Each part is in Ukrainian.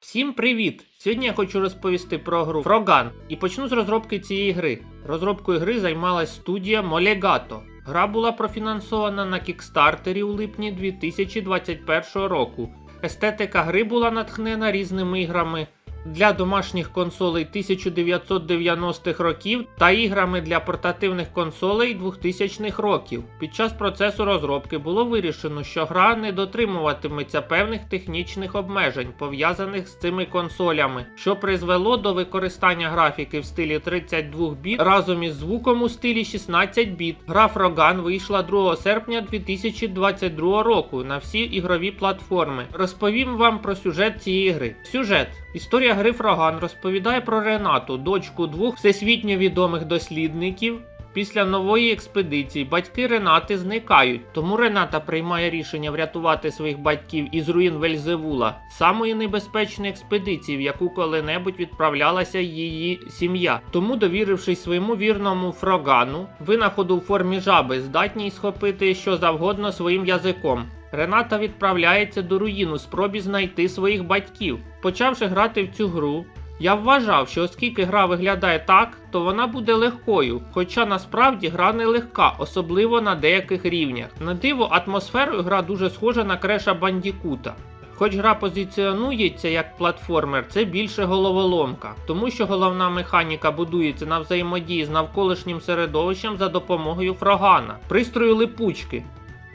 Всім привіт! Сьогодні я хочу розповісти про гру Фроган і почну з розробки цієї гри. Розробкою гри займалась студія Molegato. Гра була профінансована на кікстартері у липні 2021 року. Естетика гри була натхнена різними іграми для домашніх консолей 1990-х років та іграми для портативних консолей 2000-х років. Під час процесу розробки було вирішено, що гра не дотримуватиметься певних технічних обмежень, пов'язаних з цими консолями, що призвело до використання графіки в стилі 32 біт разом із звуком у стилі 16 біт. Гра Frogan вийшла 2 серпня 2022 року на всі ігрові платформи. Розповім вам про сюжет цієї гри. Сюжет. Історія гри Фроган розповідає про Ренату, дочку двох всесвітньо відомих дослідників. Після нової експедиції батьки Ренати зникають, тому Рената приймає рішення врятувати своїх батьків із руїн Вельзевула, самої небезпечної експедиції, в яку коли-небудь відправлялася її сім'я. Тому, довірившись своєму вірному Фрогану, винаходу в формі жаби, здатній схопити що завгодно своїм язиком. Рената відправляється до руїну в спробі знайти своїх батьків. Почавши грати в цю гру, я вважав, що оскільки гра виглядає так, то вона буде легкою, хоча насправді гра не легка, особливо на деяких рівнях. На диво, атмосферою гра дуже схожа на креша Бандікута. Хоч гра позиціонується як платформер, це більше головоломка, тому що головна механіка будується на взаємодії з навколишнім середовищем за допомогою фрогана, пристрою липучки.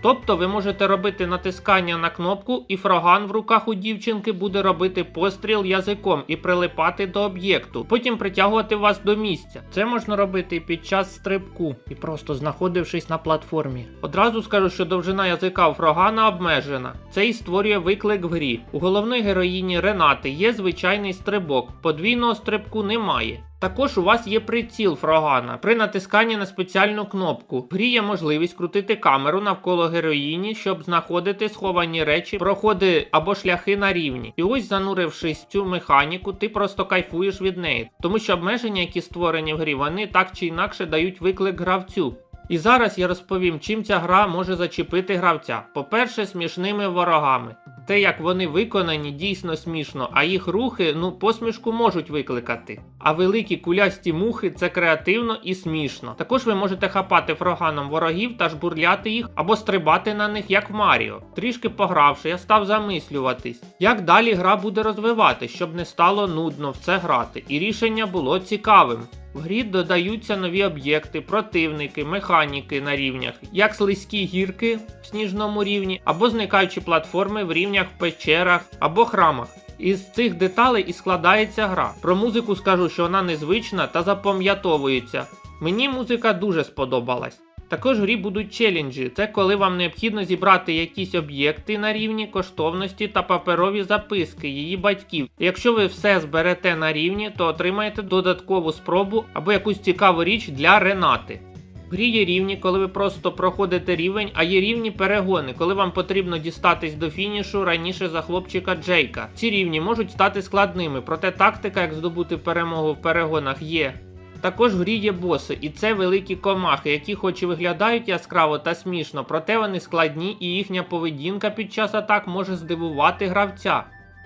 Тобто ви можете робити натискання на кнопку, і фроган в руках у дівчинки буде робити постріл язиком і прилипати до об'єкту, потім притягувати вас до місця. Це можна робити під час стрибку і просто знаходившись на платформі. Одразу скажу, що довжина язика у фрогана обмежена. Це і створює виклик в грі. У головної героїні Ренати є звичайний стрибок, подвійного стрибку немає. Також у вас є приціл фрогана. При натисканні на спеціальну кнопку. В грі є можливість крутити камеру навколо героїні, щоб знаходити сховані речі, проходи або шляхи на рівні. І ось, занурившись в цю механіку, ти просто кайфуєш від неї. Тому що обмеження, які створені в грі, вони так чи інакше дають виклик гравцю. І зараз я розповім, чим ця гра може зачепити гравця. По-перше, смішними ворогами. Те, як вони виконані, дійсно смішно, а їх рухи, ну, посмішку можуть викликати. А великі кулясті мухи це креативно і смішно. Також ви можете хапати фроганом ворогів та жбурляти їх або стрибати на них, як в Маріо. Трішки погравши, я став замислюватись, як далі гра буде розвивати, щоб не стало нудно в це грати, і рішення було цікавим. В грі додаються нові об'єкти, противники, механіки на рівнях, як слизькі гірки в сніжному рівні, або зникаючі платформи в рівнях в печерах або храмах. Із цих деталей і складається гра. Про музику скажу, що вона незвична та запам'ятовується. Мені музика дуже сподобалась. Також в грі будуть челенджі. Це коли вам необхідно зібрати якісь об'єкти на рівні коштовності та паперові записки її батьків. Якщо ви все зберете на рівні, то отримаєте додаткову спробу або якусь цікаву річ для Ренати. В грі є рівні, коли ви просто проходите рівень, а є рівні перегони, коли вам потрібно дістатись до фінішу раніше за хлопчика Джейка. Ці рівні можуть стати складними, проте тактика, як здобути перемогу в перегонах, є. Також в грі є боси, і це великі комахи, які хоч і виглядають яскраво та смішно, проте вони складні і їхня поведінка під час атак може здивувати гравця.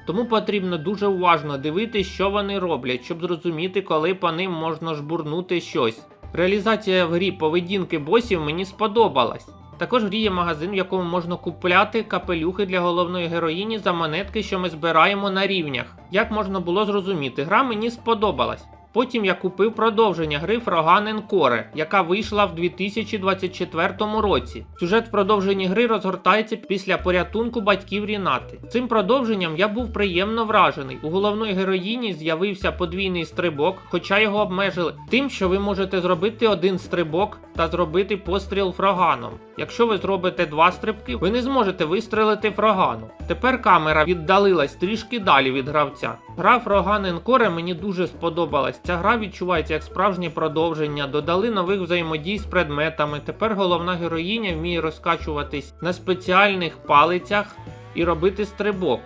Тому потрібно дуже уважно дивитися, що вони роблять, щоб зрозуміти, коли по ним можна жбурнути щось. Реалізація в грі поведінки босів мені сподобалась. Також в грі є магазин, в якому можна купляти капелюхи для головної героїні за монетки, що ми збираємо на рівнях. Як можна було зрозуміти, гра мені сподобалась. Потім я купив продовження гри Frogan Core, яка вийшла в 2024 році. Сюжет в продовженні гри розгортається після порятунку батьків Рінати. Цим продовженням я був приємно вражений. У головної героїні з'явився подвійний стрибок, хоча його обмежили тим, що ви можете зробити один стрибок та зробити постріл фроганом. Якщо ви зробите два стрибки, ви не зможете вистрелити фрогану. Тепер камера віддалилась трішки далі від гравця. Гра Frogan Encore мені дуже сподобалась. Ця гра відчувається як справжнє продовження, додали нових взаємодій з предметами. Тепер головна героїня вміє розкачуватись на спеціальних палицях і робити стрибок.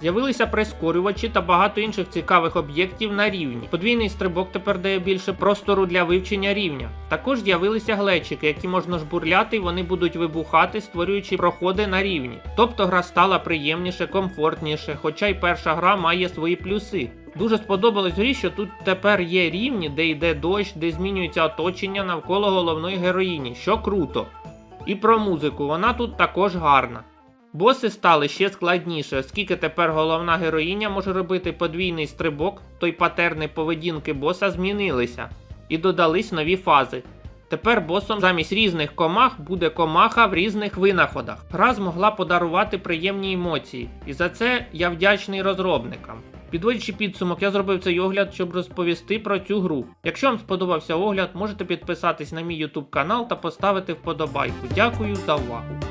З'явилися прискорювачі та багато інших цікавих об'єктів на рівні. Подвійний стрибок тепер дає більше простору для вивчення рівня. Також з'явилися глечики, які можна жбурляти, і вони будуть вибухати, створюючи проходи на рівні. Тобто гра стала приємніше, комфортніше, хоча й перша гра має свої плюси. Дуже сподобалось грі, що тут тепер є рівні, де йде дощ, де змінюється оточення навколо головної героїні, що круто. І про музику, вона тут також гарна. Боси стали ще складніше, оскільки тепер головна героїня може робити подвійний стрибок, то й патерни поведінки боса змінилися, і додались нові фази. Тепер босом замість різних комах буде комаха в різних винаходах. Гра змогла подарувати приємні емоції, і за це я вдячний розробникам. Підводячи підсумок, я зробив цей огляд, щоб розповісти про цю гру. Якщо вам сподобався огляд, можете підписатись на мій YouTube канал та поставити вподобайку. Дякую за увагу.